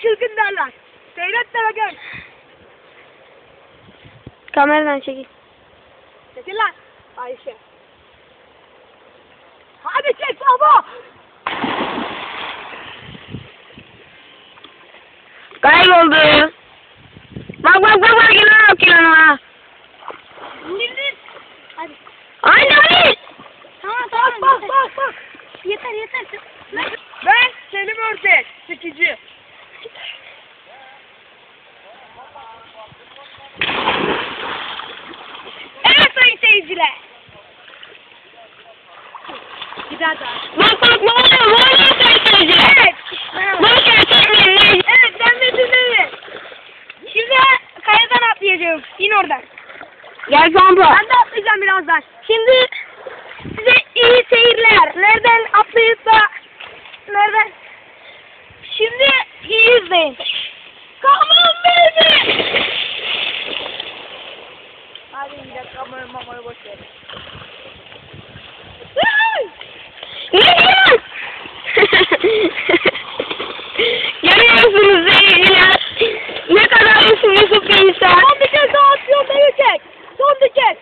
çılgın derler. Seyret de gör. Kameradan çekil. Çekil lan. Ayşe. Hadi çek baba. Kayboldu. Bak bak bak bak yine bak yine. İndir. Hadi. Anne anne. Tamam tamam. Bak bak bak. bak. Yeter yeter. Ben Selim Ördek. Çekici. Evet sayın seyirciler. Bir daha daha. Bak bak ne oluyor? Ne oluyor seyirci? Evet. Boş ver çekmeyin. Evet ben de dinleyin. Şimdi kayadan atlayacağım. İn oradan. Gel Pampa. Ben de atlayacağım birazdan. Şimdi size iyi seyirler. Nereden atlayıp da nereden? İyi izleyin. Come on baby. Hadi yine kamerayı mamayı boş ver. Görüyorsunuz seyirciler. Ne kadar uslu Yusuf bir insan. Son bir kez daha atıyor beni çek. Son bir kez.